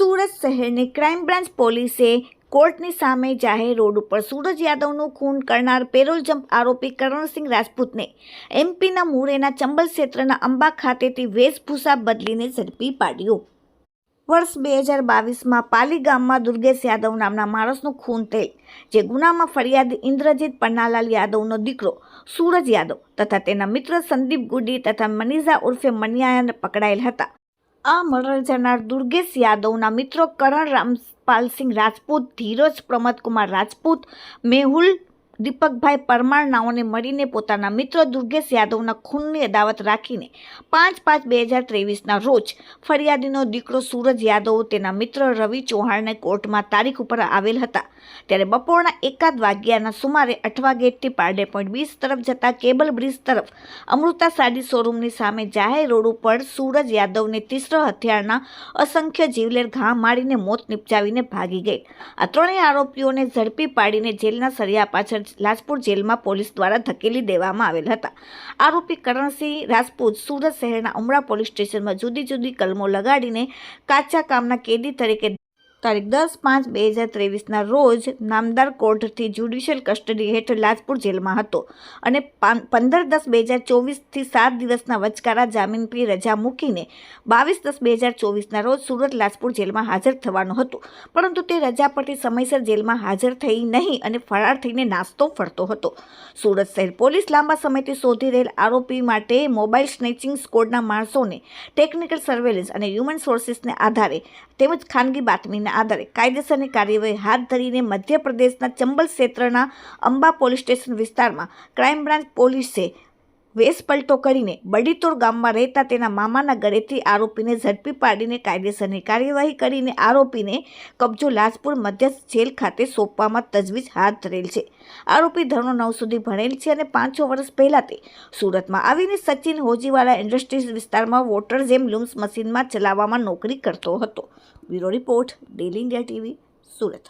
સુરત શહેરની crime branch પોલીસે કોર્ટની સામે જાહેર રોડ ઉપર સૂરજ યાદવનું ખૂન કરનાર પેરોલ જમ્પ આરોપી કરણસિંહ રાજપૂતને એમપીના મુરેના ચંબલ ક્ષેત્રના અંબા ખાતેથી વેશભૂષા બદલીને ઝડપી પાડ્યો. વર્ષ બે હજાર બાવીસમાં પાલી ગામમાં દુર્ગેશ યાદવ નામના માણસનું ખૂન થયેલ, જે ગુનામાં ફરિયાદી ઇન્દ્રજીત પન્નાલાલ યાદવનો દીકરો સૂરજ યાદવ તથા તેના મિત્ર સંદીપ ગુડી તથા મનીષા ઉર્ફે મનિયાને પકડાયેલ હતા. આ મર્ડર જનાર દુર્ગેશ યાદવના મિત્રો કરણ રામપાલસિંહ રાજપૂત ધીરજ પ્રમોદકુમાર રાજપૂત મેહુલ દીપકભાઈ પરમાર નાઓને મળીને પોતાના મિત્ર દુર્ગેશ યાદવના ખૂનની અદાવત રાખીને પાંચ પાંચ બે હજાર ત્રેવીસના રોજ ફરિયાદીનો દીકરો સૂરજ યાદવ તેના મિત્ર રવિ ચૌહાણને કોર્ટમાં તારીખ ઉપર આવેલ હતા. ત્યારે બપોરના એકાદ વાગ્યાના સુમારે અઠવા ગેટથી પારડે પોઈન્ટ વીસ તરફ જતા કેબલ બ્રિજ તરફ અમૃતા સાડી શોરૂમની સામે જાહેર રોડ ઉપર સૂરજ યાદવને તીસ્ર હથિયારના અસંખ્ય જીવલેર ઘા મારીને મોત નિપજાવીને ભાગી ગઈ. આ ત્રણેય આરોપીઓને ઝડપી પાડીને જેલના સળિયા પાછળ લાજપુર જેલમાં પોલીસ દ્વારા ધકેલી દેવામાં આવેલ હતા. આરોપી કરણસિંહ રાજપૂત સુરત શહેરના ઉમરા પોલીસ સ્ટેશનમાં જુદી જુદી કલમો લગાડીને કાચા કામના કેદી તરીકે તારીખ દસ પાંચ બે હજાર ત્રેવીસના રોજ નામદાર કોર્ટથી જ્યુડિશિયલ કસ્ટડી હેઠળ લાજપુર જેલમાં હતો અને પંદર દસ બે હજાર ચોવીસથી સાત દિવસના વચગાળા જામીનની રજા મૂકીને બાવીસ દસ બે હજાર ચોવીસના રોજ સુરત લાજપુર જેલમાં હાજર થવાનું હતું. પરંતુ તે રજા પરથી સમયસર જેલમાં હાજર થઈ નહીં અને ફરાર થઈને નાસ્તો ફરતો હતો. સુરત શહેર પોલીસ લાંબા સમયથી શોધી રહેલ આરોપી માટે મોબાઈલ સ્નેચિંગ સ્કોડના માણસોને ટેકનિકલ સર્વેલન્સ અને હ્યુમન સોર્સિસને આધારે તેમજ ખાનગી બાતમીના આધારે કાયદેસરની કાર્યવાહી હાથ ધરીને મધ્યપ્રદેશના ચંબલ ક્ષેત્રના અંબા પોલીસ સ્ટેશન વિસ્તારમાં ક્રાઇમ બ્રાન્ચ પોલીસે વેશ પલટો કરીને બડીતોર ગામમાં રહેતા તેના મામાના ઘરેથી આરોપીને ઝડપી પાડીને કાયદેસરની કાર્યવાહી કરીને આરોપીને કબજો લાજપુર મધ્યસ્થ જેલ ખાતે સોંપવામાં તજવીજ હાથ ધરેલ છે. આરોપી ધોરણ નવ સુધી ભણેલ છે અને પાંચ છ વર્ષ પહેલાં તે સુરતમાં આવીને સચિન હોજીવાલા ઇન્ડસ્ટ્રીઝ વિસ્તારમાં વોટર જેમ લૂમ્સ મશીનમાં ચલાવવામાં નોકરી કરતો હતો. Bureau report, daily India TV, Surat.